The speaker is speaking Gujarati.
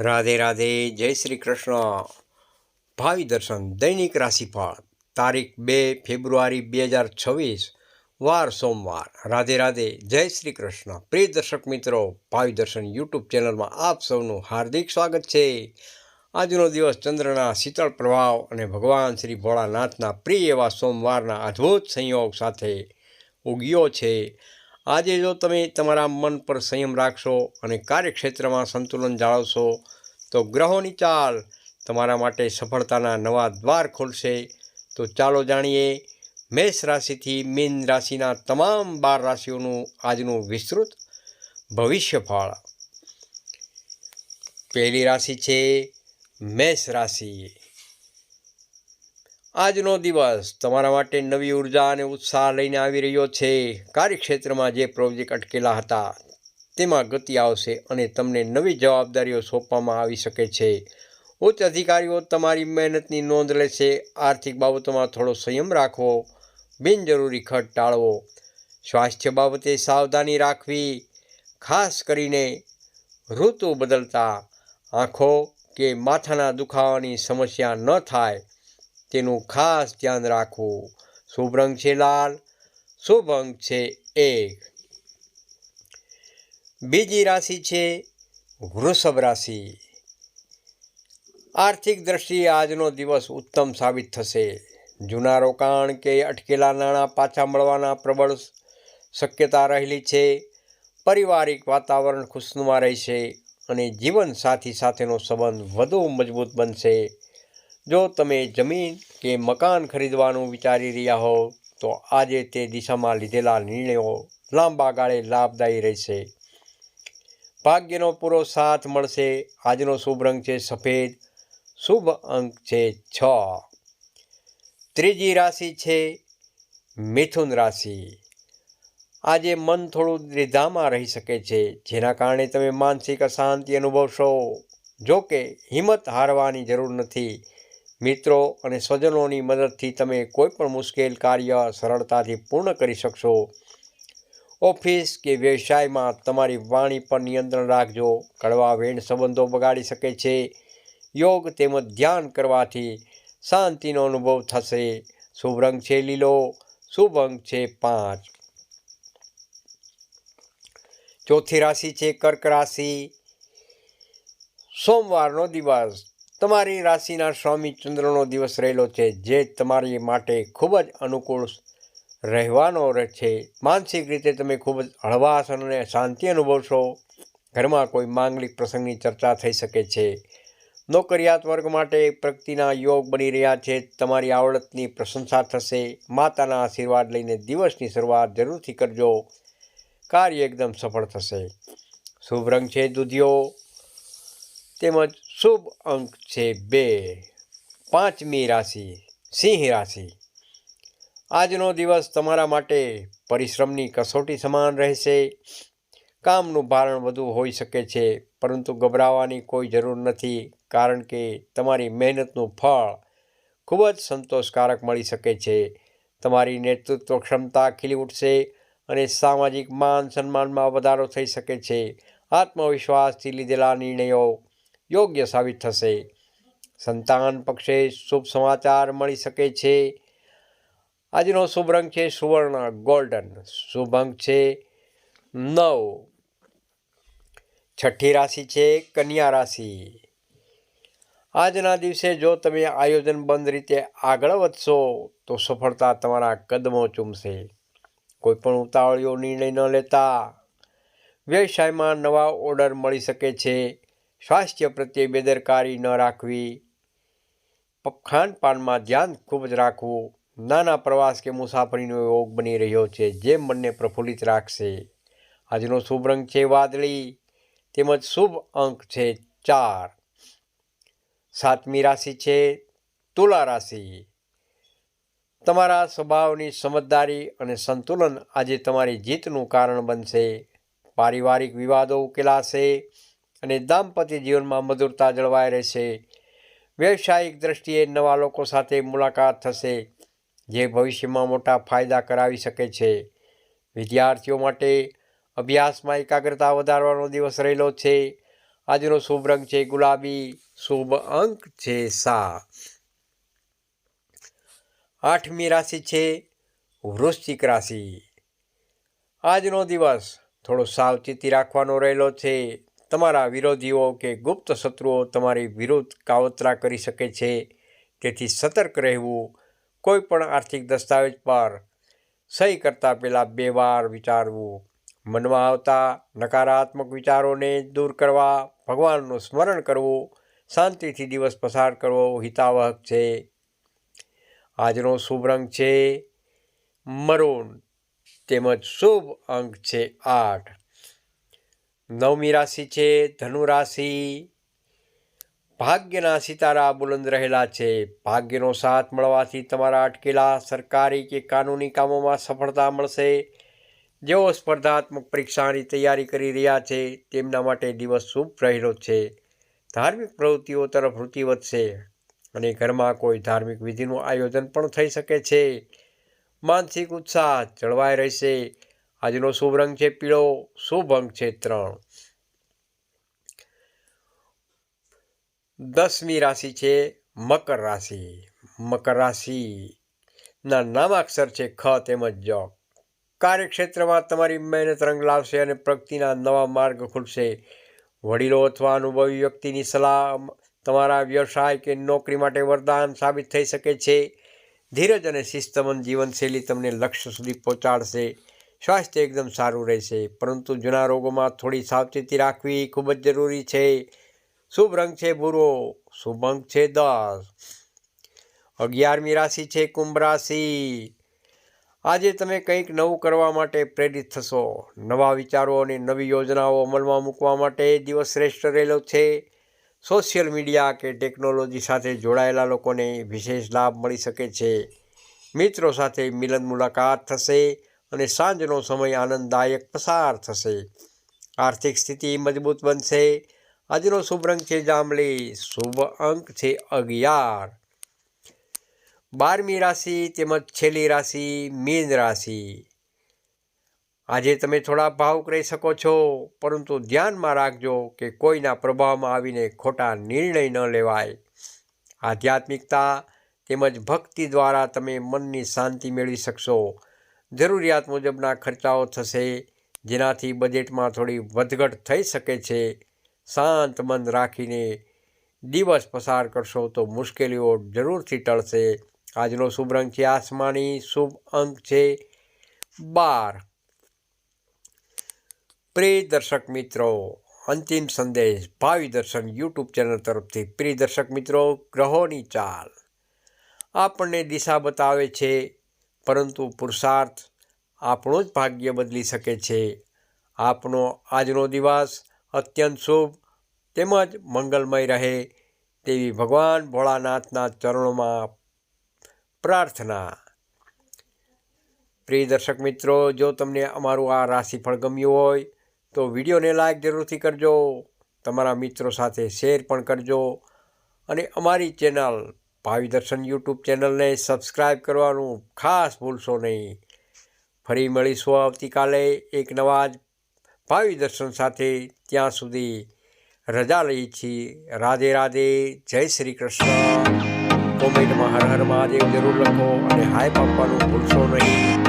રાધે રાધે, જય શ્રી કૃષ્ણ. ભાવિ દર્શન, દૈનિક રાશિફળ, તારીખ બે ફેબ્રુઆરી બે હજાર છવ્વીસ, વાર સોમવાર. રાધે રાધે, જય શ્રી કૃષ્ણ. પ્રિય દર્શક મિત્રો, ભાવિ દર્શન યુટ્યુબ ચેનલમાં આપ સૌનું હાર્દિક સ્વાગત છે. આજનો દિવસ ચંદ્રના શીતળ પ્રભાવ અને ભગવાન શ્રી ભોળાનાથના પ્રિય એવા સોમવારના અદ્ભુત સંયોગ સાથે ઉગ્યો છે. આજે જો તમે તમારા મન પર સંયમ રાખશો અને કાર્યક્ષેત્રમાં સંતુલન જાળવશો, તો ગ્રહોની ચાલ તમારા માટે સફળતાના નવા દ્વાર ખોલશે. તો ચાલો જાણીએ, મેષ રાશિથી મીન રાશિના તમામ બાર રાશિઓનું આજનું વિસ્તૃત ભવિષ્યફળ. પહેલી રાશિ છે મેષ રાશિ. આજનો દિવસ તમારા માટે નવી ઊર્જા અને ઉત્સાહ લઈને આવી રહ્યો છે. કાર્યક્ષેત્રમાં જે પ્રોજેક્ટ અટકેલા હતા, તેમાં ગતિ આવશે અને તમને નવી જવાબદારીઓ સોંપવામાં આવી શકે છે. ઉચ્ચ અધિકારીઓ તમારી મહેનતની નોંધ લેશે. આર્થિક બાબતોમાં થોડો સંયમ રાખવો બિનજરૂરી ખર્ચ ટાળવો. સ્વાસ્થ્ય બાબતે સાવધાની રાખવી. ખાસ કરીને ઋતુ બદલતા. આંખો કે માથાના દુખાવાની સમસ્યા ન થાય. તેનું ખાસ ધ્યાન રાખવું. શુભ રંગ છે લાલ શુભ અંક છે એક. બીજી રાશિ છે વૃષભ રાશિ. આર્થિક દ્રષ્ટિએ આજનો દિવસ ઉત્તમ સાબિત થશે. જૂના રોકાણ કે અટકેલા નાણાં પાછા મળવાના પ્રબળ શક્યતા રહેલી છે. પારિવારિક વાતાવરણ ખુશનુમા રહેશે અને જીવનસાથી સાથેનો સંબંધ વધુ મજબૂત બનશે. જો તમે જમીન કે મકાન ખરીદવાનું વિચારી રહ્યા હો, તો આજે તે દિશામાં લીધેલા નિર્ણયો લાંબા ગાળે લાભદાયી રહેશે. ભાગ્યનો પૂરો સાથ મળશે. આજનો શુભ રંગ છે સફેદ. શુભ અંક છે છ. ત્રીજી રાશિ છે મિથુન રાશિ. આજે મન થોડું દ્રિધામાં રહી શકે છે, જેના કારણે તમે માનસિક અશાંતિ અનુભવશો. જો કે હિંમત હારવાની જરૂર નથી. મિત્રો અને સ્વજનોની મદદથી તમે કોઈ પણ મુશ્કેલ કાર્ય સરળતાથી પૂર્ણ કરી શકશો. ઓફિસ કે વ્યવસાયમાં તમારી વાણી પર નિયંત્રણ રાખજો. કડવા વેણ સંબંધો બગાડી શકે છે. યોગ તેમજ ધ્યાન કરવાથી શાંતિનો અનુભવ થશે. શુભ રંગ છે લીલો, શુભ અંક છે પાંચ. ચોથી રાશિ છે કર્ક રાશિ. સોમવારનો દિવસ. તમારી રાશિના સ્વામી ચંદ્રનો દિવસ રહેલો છે, જે તમારી માટે ખૂબ જ અનુકૂળ રહેવાનો છે. માનસિક રીતે તમે ખૂબ જ હળવાશ અને શાંતિ અનુભવશો. ઘરમાં કોઈ માંગલિક પ્રસંગની ચર્ચા થઈ શકે છે. નોકરિયાત વર્ગ માટે પ્રગતિના યોગ બની રહ્યા છે. તમારી આવડતની પ્રશંસા થશે. માતાના આશીર્વાદ લઈને દિવસની શરૂઆત જરૂરથી કરજો. કાર્ય એકદમ સફળ થશે. શુભ રંગ છે દૂધિયો. તેમજ શુભ અંક છે બે. પાંચમી રાશિ, સિંહ રાશિ. આજનો દિવસ તમારા માટે પરિશ્રમની કસોટી સમાન રહેશે. કામનું ભારણ વધુ હોઈ શકે છે, પરંતુ ગભરાવાની કોઈ જરૂર નથી, કારણ કે તમારી મહેનતનું ફળ ખૂબ જ સંતોષકારક મળી શકે છે. તમારી નેતૃત્વ ક્ષમતા ખીલી ઉઠશે અને સામાજિક માન સન્માનમાં વધારો થઈ શકે છે. આત્મવિશ્વાસથી લીધેલા નિર્ણયો યોગ્ય સાબિત થશે. સંતાન પક્ષે શુભ સમાચાર મળી શકે છે. આજનો શુભ રંગ છે સુવર્ણ ગોલ્ડન શુભ અંક છે નવ. છઠ્ઠી રાશિ છે કન્યા રાશિ. આજના દિવસે જો તમે આયોજનબંધ રીતે આગળ વધશો, તો સફળતા તમારા કદમો ચૂમશે. કોઈ પણ ઉતાવળીઓ નિર્ણય ન લેતા. વ્યવસાયમાં નવા ઓર્ડર મળી શકે છે. સ્વાસ્થ્ય પ્રત્યે બેદરકારી ન રાખવી. ખાનપાનમાં ધ્યાન ખૂબ જ રાખવું. નાના પ્રવાસ કે મુસાફરીનો યોગ બની રહ્યો છે, જે મનને પ્રફુલ્લિત રાખશે. આજનો શુભ રંગ છે વાદળી. તેમજ શુભ અંક છે ચાર. સાતમી રાશિ છે તુલા રાશિ. તમારા સ્વભાવની સમજદારી અને સંતુલન આજે તમારી જીતનું કારણ બનશે. પારિવારિક વિવાદો ઉકેલાશે. અને દાંપત્ય જીવનમાં મધુરતા જળવાઈ રહેશે. વ્યવસાયિક દ્રષ્ટિએ નવા લોકો સાથે મુલાકાત થશે, જે ભવિષ્યમાં મોટા ફાયદા કરાવી શકે છે. વિદ્યાર્થીઓ માટે અભ્યાસમાં એકાગ્રતા વધારવાનો દિવસ રહેલો છે. આજનો શુભ રંગ છે ગુલાબી, શુભ અંક છે સા. આઠમી રાશિ છે વૃશ્ચિક રાશિ. આજનો દિવસ થોડો સાવચેતી રાખવાનો રહેલો છે. તમારા વિરોધીઓ કે ગુપ્ત શત્રુઓ તમારી વિરુદ્ધ કાવતરા કરી શકે છે. તેથી સતર્ક રહેવું કોઈ પણ આર્થિક દસ્તાવેજ પર સહી કરતાં પહેલાં બે વાર વિચારવું. મનમાં આવતા નકારાત્મક વિચારોને દૂર કરવા, ભગવાનનું સ્મરણ કરવું, શાંતિથી દિવસ પસાર કરવો હિતાવહક છે. આજનો શુભ રંગ છે મરૂન તેમજ શુભ અંક છે આઠ. નવમી રાશિ છે, ધનુ રાશિ. ભાગ્યના સિતારા બુલંદ રહેલા છે. ભાગ્યનો સાથ મળવાથી તમારા અટકેલા સરકારી કે કાનૂની કામોમાં સફળતા મળશે. જેઓ સ્પર્ધાત્મક પરીક્ષાની તૈયારી કરી રહ્યા છે, તેમના માટે દિવસ શુભ રહેલો છે. ધાર્મિક પ્રવૃત્તિઓ તરફ વૃત્તિ વધશે અને ઘરમાં કોઈ ધાર્મિક વિધિનું આયોજન પણ થઈ શકે છે. માનસિક ઉત્સાહ જળવાઈ રહેશે. આજનો શુભ રંગ છે પીળો, શુભ અંક છે ત્રણ. દસમી રાશિ છે મકર રાશિ. મકર રાશિના નામાક્ષર છે ખ તેમજ જ. કાર્યક્ષેત્રમાં તમારી મહેનત રંગ લાવશે અને પ્રગતિના નવા માર્ગ ખુલશે. વડીલો અથવા અનુભવી વ્યક્તિની સલાહ તમારા વ્યવસાય કે નોકરી માટે વરદાન સાબિત થઈ શકે છે. ધીરજ અને શિસ્તમંદ જીવનશૈલી તમને લક્ષ્ય સુધી પહોંચાડશે. સ્વાસ્થ્ય એકદમ સારું રહેશે. પરંતુ જૂના રોગોમાં થોડી સાવચેતી રાખવી ખૂબ જ જરૂરી છે. શુભ રંગ છે ભૂરો, શુભ અંક છે દસ. અગિયારમી રાશિ છે કુંભ રાશિ. આજે તમે કંઈક નવું કરવા માટે પ્રેરિત થશો. નવા વિચારો અને નવી યોજનાઓ અમલમાં મૂકવા માટે દિવસ શ્રેષ્ઠ રહેલો છે. સોશિયલ મીડિયા કે ટેકનોલોજી સાથે જોડાયેલા લોકોને વિશેષ લાભ મળી શકે છે. મિત્રો સાથે મિલન મુલાકાત થશે. અને સાંજનો સમય આનંદદાયક પસાર થશે. આર્થિક સ્થિતિ મજબૂત બનશે. આજનો શુભ રંગ છે જાંબલી. શુભ અંક છે અગિયાર. બારમી રાશિ તેમજ છેલ્લી રાશિ મીન રાશિ. આજે તમે થોડા ભાવુક રહી શકો છો, પરંતુ ધ્યાનમાં રાખજો કે કોઈના પ્રભાવમાં આવીને ખોટા નિર્ણય ન લેવાય. આધ્યાત્મિકતા તેમજ ભક્તિ દ્વારા તમે મનની શાંતિ મેળવી શકશો. જરૂરિયાત મુજબના ખર્ચાઓ થશે, જેનાથી બજેટમાં થોડી વધઘટ થઈ શકે છે. શાંત મન રાખીને દિવસ પસાર કરશો તો મુશ્કેલીઓ જરૂરથી ટળશે. આજનો શુભ રંગ છે આસમાની, શુભ અંક છે બાર. પ્રિય દર્શક મિત્રો, અંતિમ સંદેશ, ભાવિ દર્શન યુટ્યુબ ચેનલ તરફથી. પ્રિય દર્શક મિત્રો, ગ્રહોની ચાલ. આપણને દિશા બતાવે છે પરંતુ પુરુષાર્થ આપણો જ ભાગ્ય બદલી શકે છે. આપનો આજનો દિવસ અત્યંત શુભ તેમજ મંગલમય રહે તેવી ભગવાન ભોળાનાથના ચરણોમાં પ્રાર્થના. પ્રિય દર્શક મિત્રો, જો તમને અમારું આ રાશિફળ ગમ્યું હોય, તો વિડીયોને લાઈક જરૂરથી કરજો, તમારા મિત્રો સાથે શેર પણ કરજો અને અમારી ચેનલ ભાવિ દર્શન યુટ્યુબ ચેનલને સબસ્ક્રાઈબ કરવાનું ખાસ ભૂલશો નહીં. ફરી મળીશું આવતીકાલે એક નવા જ ભાવિ દર્શન સાથે. ત્યાં સુધી રજા લઈએ છીએ રાધે રાધે. જય શ્રી કૃષ્ણ. કોમેન્ટમાં હર હર મહાદેવ જરૂર લખો અને હાય પાપવાનું ભૂલશો નહીં.